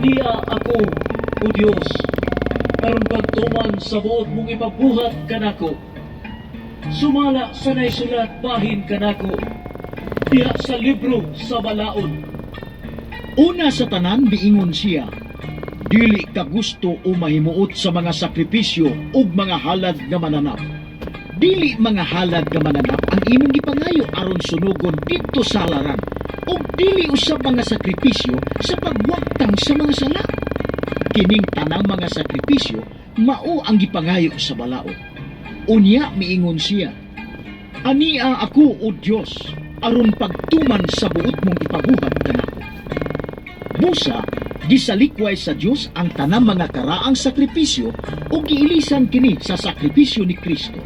Ania ako, O Dios, aron pagtuman sa buot mong ipabuhat kanako. Sumala sa naisulat bahin kanako, diha sa libro sa balaod. Una sa tanan miingon siya, dili ka gusto o mahimuot sa mga sakripisyo ug mga halad nga mananap. Dili mga halad nga mananap ang imong gipangayo aron sunugon didto sa halaran ug dili usab mga sakripisyo sa pagwaktang sa mga sala. Kining tanang mga sakripisyo mao ang gipangayo sa balaod. Unya miingon siya, Ania ako o Dios aron pagtuman sa buot mong ipabuhat kanako. Busa, gisalikway sa Dios ang tanang mga karaang sakripisyo o giilisan kini sa sakripisyo ni Kristo.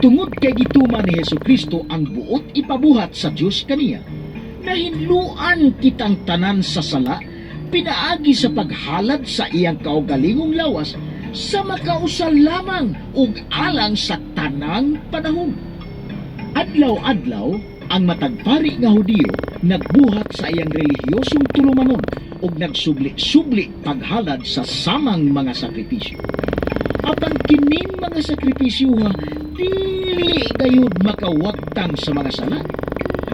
Tungod kay gituman ni Heso Kristo ang buot ipabuhat sa Dios kaniya, nahinluan kitang tanan sa sala, pinaagi sa paghalad sa iyang kaugalingong lawas sa makausal lamang ug alang sa tanang panahon. Adlaw-adlaw, ang matagpari nga Hudiyo nagbuhat sa iyang relihiyosong tulumanon ug nagsubli-subli paghalad sa samang mga sakripisyo. Apan kining mga sakripisyo nga dili gayud makawaktang sa mga sala.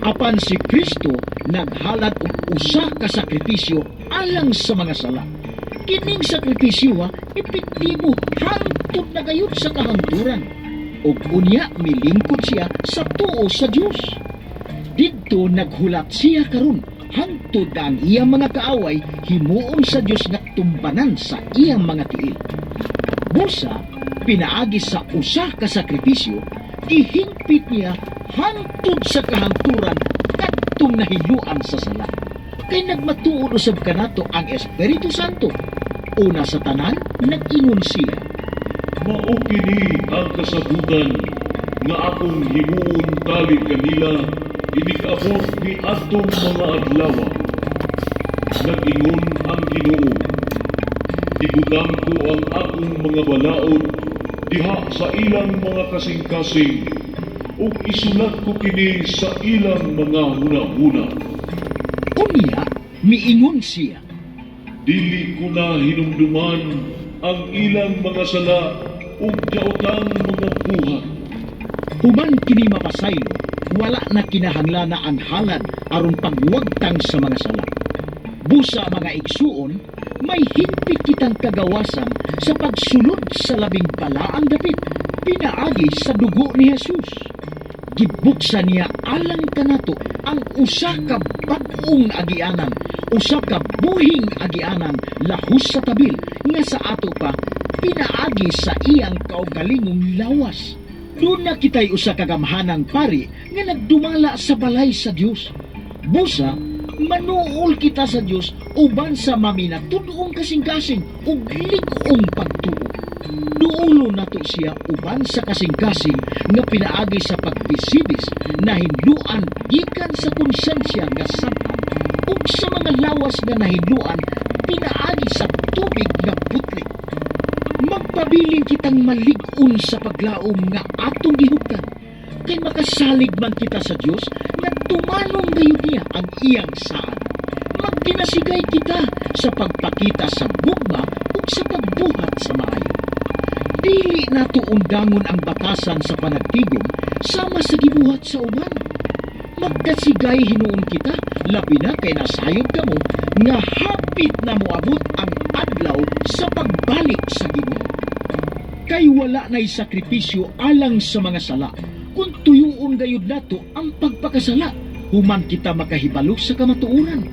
Apan si Kristo naghalad og usa ka sakripisyo alang sa mga sala. Kining sakripisyo ha, epektibo hangtod na gayud sa kahanturan. Ug unya milingkod siya sa tuo sa Dios. Didto naghulat siya karon hangtod ang iyang mga kaaway himuon sa Dios nga tumbanan sa iyang mga tiil. Busa, pinaagi sa usa ka sakripisyo, gihingpit niya hangtod sa kahanturan kadtong nahiluan sa sala. Kay nagmatuod usab kanato ang Espiritu Santo. Una sa tanan, nag-ingon siya. Mao kini ang kasabutan nga akong himuon tali kanila inikabot ni atong mga adlaw. Nag-ingon ang Ginoo. Ibutang ko ang akong mga balaod diha sa ilang mga kasing-kasing ug isulat ko kini sa ilang mga hunahuna. Unya, miingon siya. Dili ko na hinumduman ang ilang mga sala ug jautang mga buhat. Human kini mapasaylo, wala na kinahanglan na ang halad aron pagwagtang sa mga sala. Busa mga igsuon, may hingpit kitang kagawasan sa pagsulod sa labing balaang dapit, pinaagi sa dugo ni Jesus. Gibuksan niya alang kanato ang usa ka bag-ong agianan, usa ka buhing agianan lahus sa tabil nga sa ato pa pinaagi sa iyang kaugalingong lawas. Doon na kita'y usa kagamhanang pari nga nagdumala sa balay sa Dios. Busa, manuol kita sa Dios uban sa mamina tudong kasing-kasing ug lig-ong pagtuo. Duulo nato siya uban sa kasing-kasing nga pinaagi sa pagbisibis na hinluan gikan sa konsensya nga sabhan ug sa mga lawas nga nahinluan pinaagi sa tubig nga putlik magpabiling kitang malig-on sa paglaom nga atong gihukan kay makasalig man kita sa Dios nga tumanong gayon niya ang iyang saan. Magdinasigay kita sa pagpakita sa bugma ug sa pagbuhat sa maayo dili nato undangon ang batasan sa panagtigom sama sa gibuhat sa uban. Magkasigay hinuon kita labi na kay nasayod kamo nga hapit na moabot ang adlaw sa pagbalik sa Ginoo. Kay wala na'y sakripisyo alang sa mga sala kung tuyuon gayud nato ang pagpakasala human kita makahibalo sa kamatuoran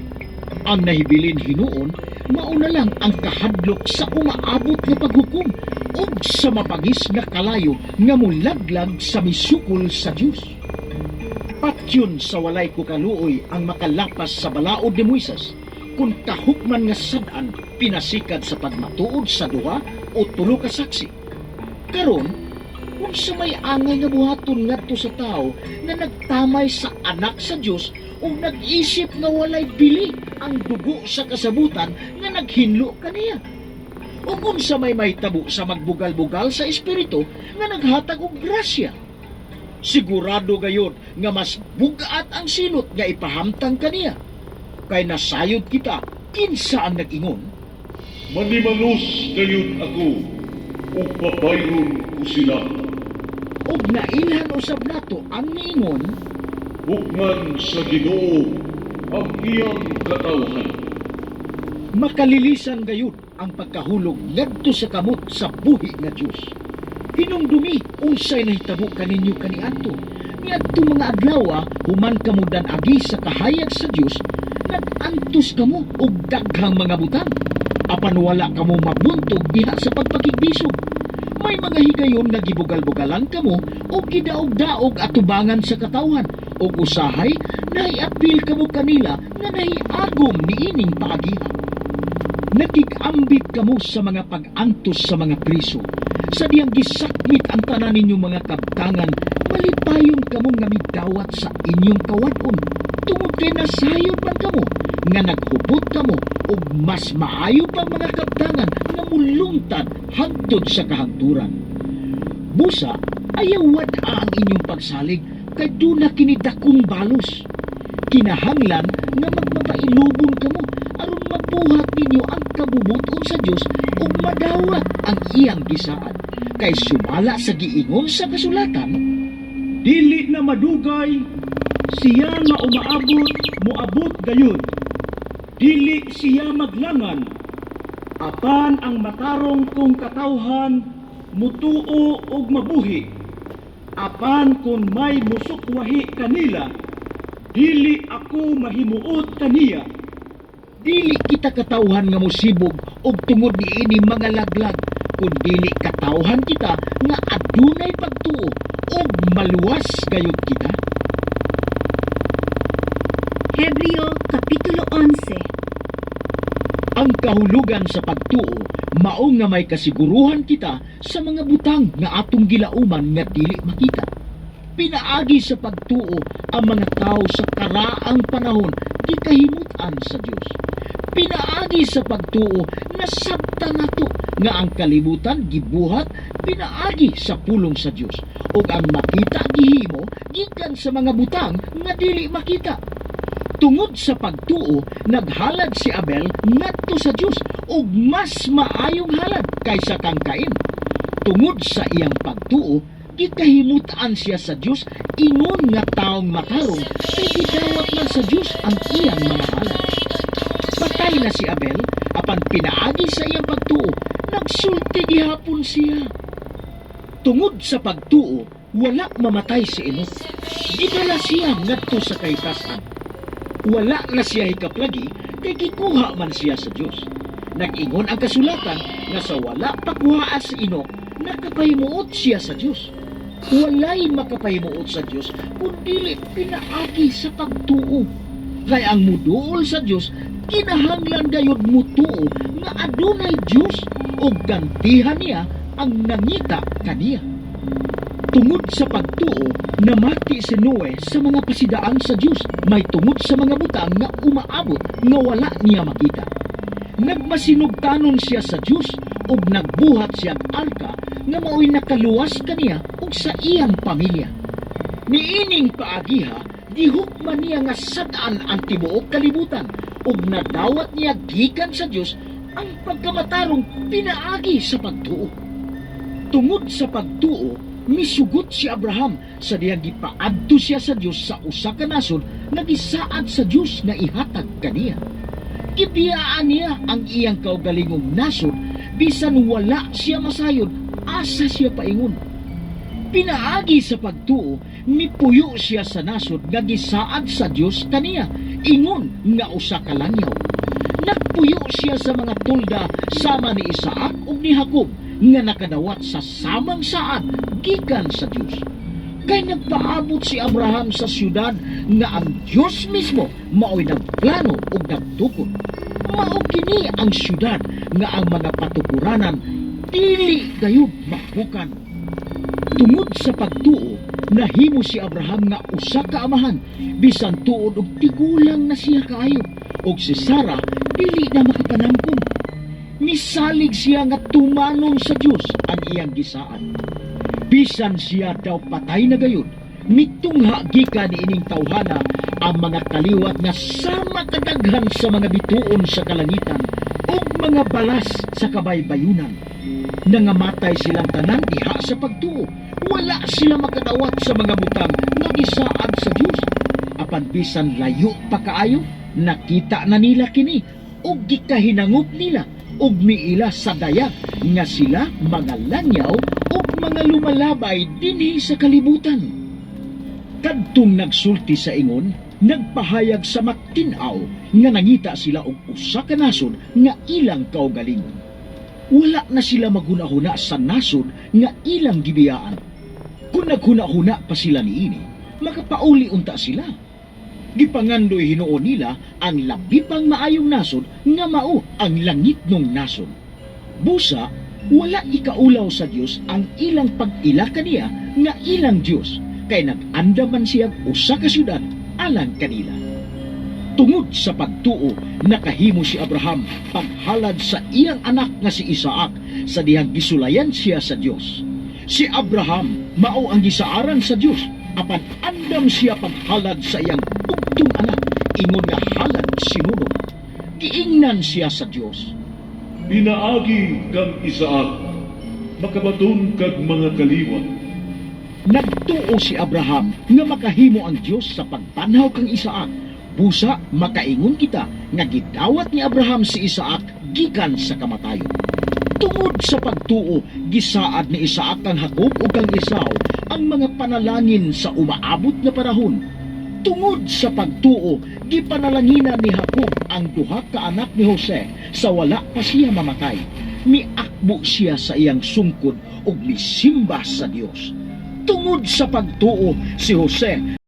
ang nahibilin hinuon mauna lang ang kahadlok sa umaabot nga paghukom ug sa mapagis nga kalayo nga mulaglag sa misukol sa Dios patyon sa walay ko kaluoy ang makalapas sa balaod ni Moises kung kahukman nga sadan pinasikad sa pagmatuod sa duha o tulo ka saksi. Karon, kung sa may angay nga buhaton ngadto sa tao na nagtamay sa anak sa Dios o nag-isip nga walay bili ang dugo sa kasabutan nga naghinlo kaniya. O kung sa may mahitabo sa magbugal-bugal sa espiritu nga naghatag og grasya. Sigurado gayon nga mas bugat ang sinot nga ipahamtang kaniya. Kay nasayod kita, kinsa ang nag-ingon, Manimanos gayud ako ug papayron ko sila. Og nailhan usab nato ang niingon, Hukman sa Ginoo ang iyang katawhan. makalilisan gayud ang pagkahulog ngadto sa kamot sa buhi nga Dios. Hinumdumi unsay nahitabo kaninyo kaniadto. Niadto mga adlaw human kamo agi sa kahayag sa Dios, nagantos kamo og daghang mga butang. Apan wala kamo mabuntog diha sa pagpakigbisog. May mga higayon nga gibugal-bugalan kamo o gidaog-daog atubangan sa katawhan o usahay naiapil kamo kanila nga nahiagom niining paagiha. Nakikambit kamo sa mga pag-antos sa mga priso. Sa diyang gisakmit ang tanan ninyo mga kabtangan, malipayon kamo nga midawat sa inyong kawadon. Tungod kay nasayod man kamo, nga naghubot kamo, ug mas maayo pa mga kabtangan nga mulungtad hangtod sa kahangturan. Busa, ayaw wad ang inyong pagsalig kay duna kini dakong balos. Kinahanglan nga magmapailubon kamo mabuhat ninyo ang kabubuton sa Dios ug madawat ang iyang gisaan. Kay sumala sa giingon sa kasulatan, Dili na madugay siya nga umaabot moabot gayon. Dili siya maglangan. Apan ang matarong kong katawhan mutuo og mabuhi. Apan kung may musukwahi kanila, dili ako mahimuot kaniya. Dili kita katawhan nga musibog og tungod niini mga laglag kun dili katawhan kita nga adunay pagtuo og maluwas gayud kita. Hebreo Kapitulo 11 Ang kahulugan sa pagtuo mao nga may kasiguruhan kita sa mga butang nga atong gilauman nga dili makita. Pinaagi sa pagtuo ang mga tao sa karaang panahon gikahimutan sa Dios. Pinaagi sa pagtuo nasabta nato nga ang kalibutan gibuhat pinaagi sa pulong sa Dios ug ang makita gihimo gikan sa mga butang nga dili makita. Tungod sa pagtuo, naghalad si Abel ngadto sa Dios ug mas maayong halad kaysa kang Cain. Tungod sa iyang pagtuo, gikahimutaan siya sa Dios ingon nga taong matarong kay gidawat man sa Dios ang iyang mga halad. Patay na si Abel apan pinaagi sa iyang pagtuo, nagsulti gihapon siya. Tungod sa pagtuo, wala mamatay si Enoch. Gidala siya ngadto sa kaytasan wala na siya hikaplagi kay gikuha man siya sa Dios. Nag-ingon ang kasulatan nga sa wala pagkuhaan sa Inok, nakapahimuot siya sa Dios. Walay makapahimuot sa Dios kundi pinaagi sa pagtuo. Kay ang muduol sa Dios kinahanglan gayud mutuo nga adunay Dios ug gantihan niya ang nangita kaniya. Tungod sa pagtuo, namati si Noe sa mga pasidaan sa Dios. May tungod sa mga butang nga umaabot nga wala niya makita. Nagmasinugtanon siya sa Dios ug nagbuhat siyang arka nga mao'y nakaluwas kaniya ug sa iyang pamilya. Niining paagiha, gihukman niya nga sad-an ang tibuok kalibutan ug nadawat niya gikan sa Dios ang pagkamatarong pinaagi sa pagtuo. Tungod sa pagtuo, misugot si Abraham sa diyang gipaadto siya sa Dios sa usa ka nasod nga gisaad sa Dios nga ihatag kaniya. Gibiyaan niya ang iyang kaugalingong nasod bisan wala siya masayod asa siya paingon. Pinaagi sa pagtuo, mipuyo siya sa nasod nga gisaad sa Dios kaniya, ingon nga usa ka langyaw. Nagpuyo siya sa mga tulda sama ni Isaac ug ni Jacob nga nakadawat sa samang saad gikan sa Dios. Kay nagpaabot si Abraham sa syudad nga ang Dios mismo mao'y nagplano ug nagtukod. Mao kini ang syudad nga ang mga patukuranan dili gayud mahukan. Tungod sa pagtuo, nahimo si Abraham nga usa ka amahan bisan tuod og tigulang na siya kaayo ug si Sarah dili na makapanangkon. Misalig siya nga tumanon sa Dios ang iyang gisaan. Bisan siya daw patay na gayon, mitungha gikan ni ining tawhana ang mga kaliwat nga sama kadaghan sa mga bituon sa kalangitan ug mga balas sa kabaybayunan. Nangamatay silang tanan diha sa pagtuo. Wala sila makadawat sa mga butang nga gisaad sa Dios. Apan bisan layo pa kaayo, nakita na nila kini ug gikahinangop nila ug miila sa dayag nga sila mga lanyaw ug mga lumalabay dinhi sa kalibutan. Kadtong nagsulti sa ingon, nagpahayag sa matinaw nga nangita sila og usa ka nasod nga ilang kaugalingon. Wala na sila maghunahuna sa nasod nga ilang gibiyaan. Kung naghunahuna pa sila niini, makapauli unta sila. Gipangandoy hinuon nila ang labi pang maayong nasod nga mao ang langitnong nasod. Busa, wala ikaulaw sa Dios ang ilang pag-ila kaniya nga ilang Dios kay nag-andaman siya usa ka syudad alang kanila. Tungod sa pagtuo, nakahimo si Abraham paghalad sa iyang anak nga si Isaac sa dihang gisulayan siya sa Dios. Si Abraham mao ang gisaaran sa Dios apan andam siya paghalad sa iyang bugtong anak ingon nga halad sinunod. Giingnan siya sa Dios. Pinaagi kang Isaak, makabaton kag mga kaliwat. Nagtuo si Abraham nga makahimo ang Dios sa pagpanhaw kang Isaac. Busa makaingon kita nga gidawat ni Abraham si Isaac gikan sa kamatayon. Tungod sa pagtuo, gisaad ni Isaac kang Jacob o kang Esau ang mga panalangin sa umaabot na panahon. Tungod sa pagtuo, gipanalanginan ni Jacob ang duha ka anak ni Jose sa wala pa siya mamatay. Miakbo siya sa iyang sungkod ug misimba sa Dios. Tungod sa pagtuo, si Jose